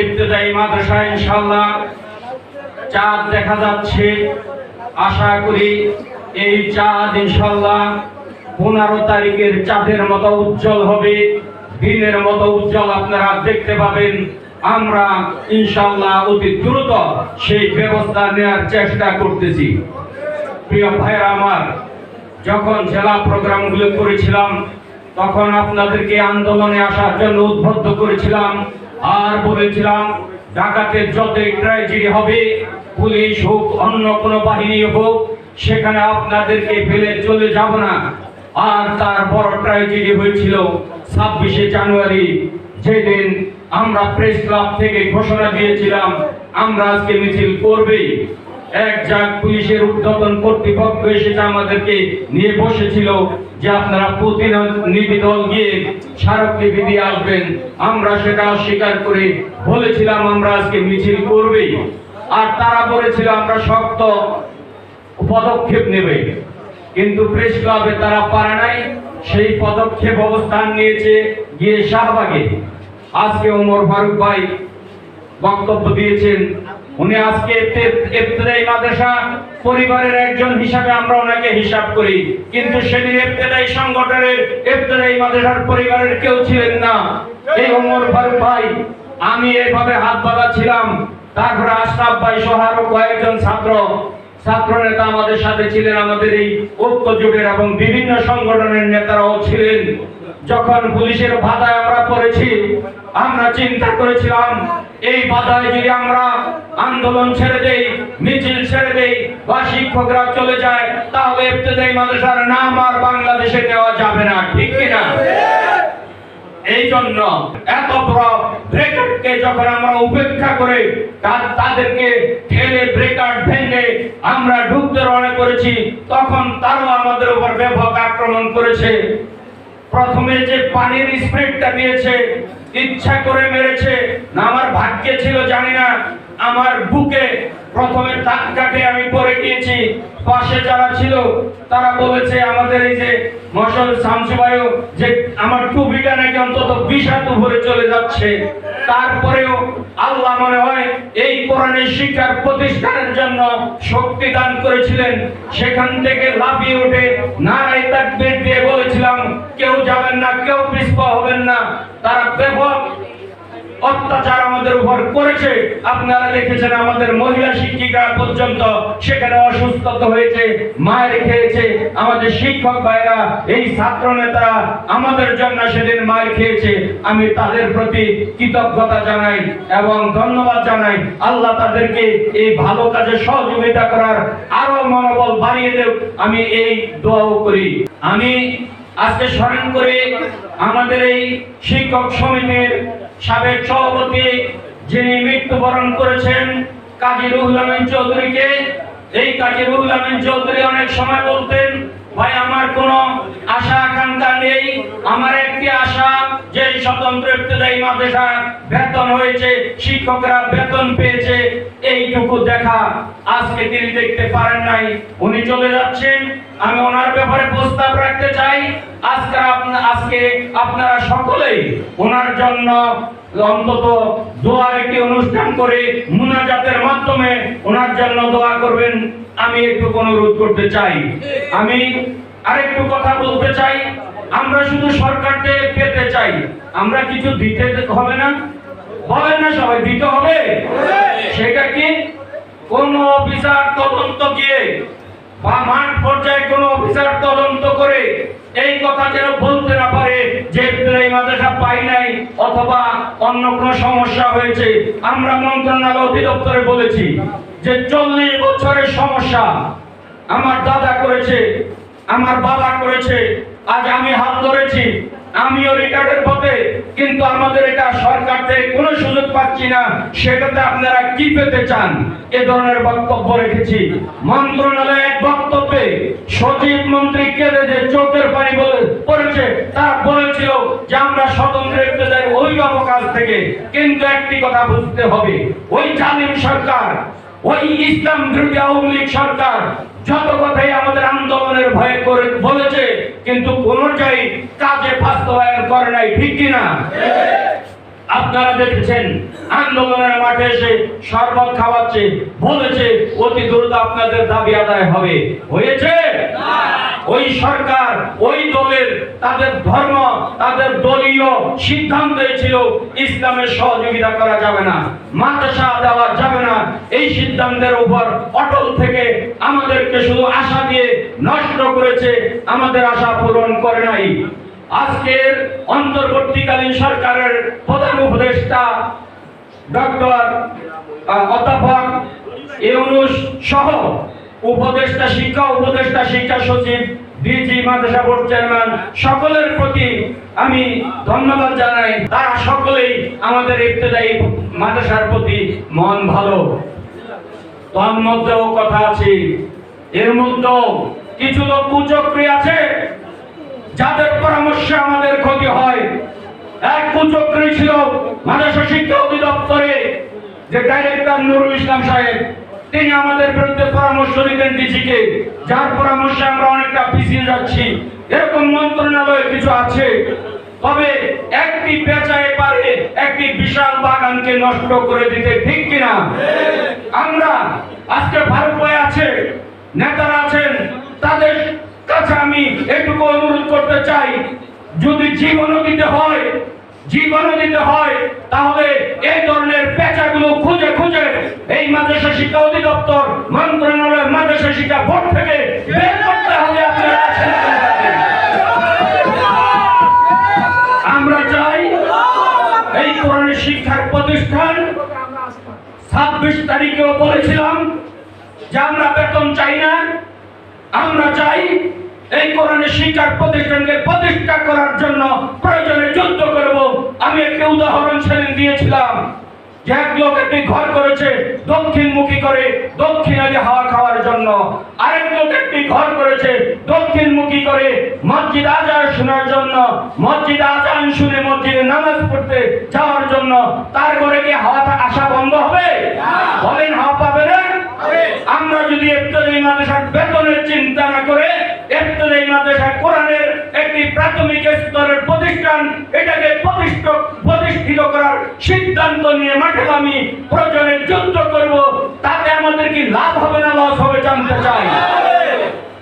ইবতদায়ী মাদ্রাসা ইনশাআল্লাহ চাঁদ দেখা যাচ্ছে। আশা করি এই চাঁদ ইনশাআল্লাহ পনেরো তারিখের চাঁদের মতো উজ্জ্বল হবে। দিনের মতো উজ্জ্বল আপনারা দেখতে পাবেন। আমরা ইনশাআল্লাহ অতি দ্রুত সেই ব্যবস্থা নেওয়ার চেষ্টা করতেছি। প্রিয় ভাইরা আমার, যখন জেলা প্রোগ্রামগুলো করেছিলাম, তখন আপনাদেরকে আন্দোলনে আসার জন্য উদ্বুদ্ধ করেছিলাম। আর বলেছিলাম ঢাকাতে যত ট্র্যাজেডি হবে, পুলিশ হোক, অন্য কোনো বাহিনী হোক, সেখানে আপনাদেরকে ফেলে চলে যাব না। আর তার বড় ট্র্যাজেডি হয়েছিল ছাব্বিশে জানুয়ারি, যেদিন আমরা প্রেস ক্লাব থেকে ঘোষণা দিয়েছিলাম, আমরা আজকে মিছিল করবেই। এক জাগ পুলিশের উদ্বোধন কর্তৃপক্ষ এসেছে আমাদেরকে নিয়ে বসেছিল যে আপনারা প্রতিনিধি দল গিয়ে স্মারকলিপি দিয়ে আসবেন। আমরা সেটা অস্বীকার করে বলেছিলাম, আমরা আজকে মিছিল করবেই। আর তারা বলেছিল আমরা শক্ত পদক্ষেপ নেবে। কিন্তু প্রেস ক্লাবে তারা পারে নাই, সেই পদক্ষেপ অবস্থান নিয়েছে গিয়ে শাহবাগে। আজকে ওমর ফারুক ভাই বক্তব্য দিয়েছেন উনি আজকে ইবতেদায়ী মাদ্রাসা পরিবারের একজন হিসাবে আমরা ওনাকে হিসাব করি। কিন্তু সেদিন ইবতেদায়ী সংগঠনের ইবতেদায়ী মাদ্রাসার পরিবারের কেউ ছিলেন না। এই ওমর ফারুক ভাই, আমি এইভাবে হাত বাঁধা ছিলাম তারপরে আশরাফ ভাই সহ আরও কয়েকজন ছাত্র ছাত্র নেতা আমাদের সাথে ছিলেন আমাদের এই ঐক্য জোটের এবং বিভিন্ন সংগঠনের নেতারাও ছিলেন। যখন পুলিশের বাধায় আমরা পড়েছি, আমরা চিন্তা করেছিলাম, এই বাধায় যদি আমরা আন্দোলন ছেড়ে দেই, মিছিল ছেড়ে দেই বা শিক্ষকরা চলে যায়, তাহলে ইবতেদায়ী মাদ্রাসার নাম আর বাংলাদেশে নেওয়া যাবে না, ঠিক কিনা? এই জন্য এত বড় ব্রেকারকে যখন আমরা উপেক্ষা করে তাদেরকে ঠেলে, ব্রেকার ভেঙে আমরা ঢুকতে রওনা করেছি, তখন তারাও আমাদের উপর ব্যাপক আক্রমণ করেছে। প্রথমে যে পানির স্প্রেডটা দিয়েছে, ইচ্ছা করে মেরেছে, না আমার ভাগ্যে ছিল, জানি না, আমার বুকে প্রথমে ধাক্কাকে আমি পড়ে গিয়েছি। পাশে যারা ছিল, তারা বলেছে, আমাদের এই যে মশল শামসুবায়ু, যে আমার টুপিটা নাকি অন্তত বিষাদ উপরে চলে যাচ্ছে। তারপরেও আল্লাহ মনে হয়, এই কোরআনের শিক্ষার প্রতিষ্ঠানের জন্য শক্তি দান করেছিলেন। সেখান থেকে লাফিয়ে উঠে নারাই তাকবীর দিয়ে বলেছিলাম, কেউ যাবেন না, কেউ পিছপা হবেন না। তারা ব্যাপক অত্যাচার আমাদের উপর করেছে। আপনারা দেখেছেন আমাদের মহিলা শিক্ষিকা পর্যন্ত সেখানে অসুস্থতা হয়েছে, মায়ের খেয়েছে। আমাদের শিক্ষক ভাইরা, এই ছাত্র নেতারা আমাদের জন্য সেদিন মায়ের খেয়েছে। আমি তাদের প্রতি কৃতজ্ঞতা জানাই এবং ধন্যবাদ জানাই। আল্লাহ তাদেরকে এই ভালো কাজে সহযোগিতা করার আরও মনোবল বাড়িয়ে দেব আমি এই দোয়াও করি। আমি আজকে স্মরণ করে আমাদের এই শিক্ষক সমিতির সাবেক সভাপতি যিনি মৃত্যুবরণ করেছেন, কাজী রুহুল আমিন চৌধুরীকে। এই কাজী রুহুল আমিন চৌধুরী অনেক সময় বলতেন ভাই, আমার কোনো আশা, আকাঙ্ক্ষা নেই। আমার একটি আশা যে স্বতন্ত্র ইবতেদায়ী মাদ্রাসা বেতন হয়েছে, শিক্ষকরা বেতন পেয়েছে, এইটুকু দেখা। আজকে তিনি দেখতে পারেন নাই, উনি চলে যাচ্ছেন। আমি ওনার ব্যাপারে প্রস্তাব রাখতে চাই। আজকে আজকে আপনারা সকলেই ওনার জন্য অন্তত দোয়ার একটি অনুষ্ঠান করে মুনাজাতের মাধ্যমে ওনার জন্য দোয়া করবেন। আমি একটু অনুরোধ করতে চাই। আমি আরেকটু কথা বলতে চাই। আমরা শুধু সরকারকে পেতে চাই। আমরা কিছু দিতে হবে না? হবে না সবাই? দিতে হবে? সেটা কি? কোন অফিসার তদন্ত গিয়ে বা মাঠ পর্যায়ে কোন অফিসার তদন্ত করে এই কথা যেন বলতে না পারে, যে এই মাদ্রাসা পাই নাই অথবা অন্য কোনো সমস্যা হয়েছে। আমরা মন্ত্রণালয় অধিদপ্তরে বলেছি যে চল্লিশ বছরের সমস্যা আমার দাদা করেছে, আমার বাবা করেছে, আজ আমি হাত ধরেছি। আমিও রিটার্ডের পথে, কিন্তু আমাদের এটা সরকার থেকে কোনো সুযোগ পাচ্ছি না, সেটাতে আপনারা কি পেতে চান? এ ধরনের বক্তব্য রেখেছি। মন্ত্রণালয়ের এক বক্তব্যে সচিব মন্ত্রী কেঁদে যে চোখের পানি বলে পড়েছে তারা বলেছিল যে আমরা স্বতন্ত্র ইবতেদার অভিভাবক কাছ থেকে কিন্তু একটি কথা বুঝতে হবে। ওই জালিম সরকার ওই ইসলাম বিরোধী আওয়ামী লীগ সরকার যত কথাই আমাদের আন্দোলনের ভয়ে করে বলেছে, কিন্তু কোনটাই কাজে বাস্তবায়ন করে নাই, ঠিক কিনা আপনারা দেখেছেন, আন্দোলনের মাঠে এসে শরবত খাওয়াচ্ছে, বলেছে অতি দ্রুত আপনাদের দাবি আদায় হবে। হয়েছে? ওই সরকার, ওই দলের তাদের ধর্ম, তাদের দলীয় সিদ্ধান্ত ছিল, ইসলামের সহযোগিতা করা যাবে না, মাদ্রাসা দেওয়া যাবে না। এই সিদ্ধান্তের উপর অটল থেকে আমাদেরকে শুধু আশা দিয়ে নষ্ট করেছে, আমাদের আশা পূরণ করে নাই। আজকের অন্তর্বর্তীকালীন সরকারের প্রধান উপদেষ্টা ডক্টর অধ্যাপক ইউনুস সহ উপদেষ্টা শিক্ষা উপদেষ্টা শিক্ষা সচিব, ডিজি, মাদ্রাসা বোর্ড চেয়ারম্যান, সকলের প্রতি আমি ধন্যবাদ জানাই। তারা সকলেই আমাদের ইবতদায়ী মাদ্রাসার প্রতি মন ভালো। তার মধ্যেও কথা আছে, এর মধ্যেও কিছু লোক কুচক্রী আছে, যাদের পরামর্শে আমাদের ক্ষতি হয়। এক কুচক্রী ছিল মাদ্রাসা শিক্ষা অধিদপ্তরে, যে ডাইরেক্টর নুরুল ইসলাম সাহেব। তিনি আমাদের বিরুদ্ধে পরামর্শ দিতেন ডিজিকে যার পরামর্শে আমরা অনেকটা পিছিয়ে যাচ্ছি। এরকম মন্ত্রণালয় কিছু আছে। তবে একটি পেঁচায় পারে একটি বিশাল বাগানকে নষ্ট করে দিতে ঠিক কিনা? আমরা আজকে ভারতে আছে, নেতারা আছেন, তাদের কাছে আমি এটুকু অনুরোধ করতে চাই, যদি জীবনও দিতে হয় জীবনও দিতে হয়, তাহলে এই ধরনের পেঁচাগুলো খুঁজে খুঁজে এই মাদ্রাসা শিক্ষা অধিদপ্তর, মন্ত্রণালয়, মাদ্রাসা শিক্ষা বোর্ড থেকে বের করতে হবে আমরা চাই এই কোরআনের শিক্ষার প্রতিষ্ঠান ছাব্বিশ তারিখেও বলেছিলাম যে আমরা বেতন চাই না, আমরা চাই এই কোরআনের শিক্ষার প্রতিষ্ঠানকে প্রতিষ্ঠা করার জন্য প্রয়োজনে যুদ্ধ করব। আমি একটি উদাহরণ সেদিন দিয়েছিলাম। যে এক লোক একটি ঘর করেছে দক্ষিণমুখী করে দক্ষিণালি হাওয়া খাওয়ার জন্য। আরেক লোক একটি ঘর করেছে দক্ষিণমুখী করে মসজিদ আজান শোনার জন্য। মসজিদ আজান শুনে মসজিদে নামাজ পড়তে যাওয়ার জন্য। তার ঘরে কি হাওয়া আসা বন্ধ হবে? বলেন হাওয়া পাবে না? আমরা যদি একটু মাদ্রাসার বেতনের চিন্তা না করে ইফতারি মাদ্রাসা কোরআনের একটি প্রাথমিক স্তরের প্রতিষ্ঠান, এটাকে প্রতিষ্ঠ, প্রতিষ্ঠিত করার সিদ্ধান্ত নিয়ে মাঠে আমি প্রয়োজনে যুদ্ধ করব, তাতে আমাদের কি লাভ হবে না, লস হবে জানতে চাই।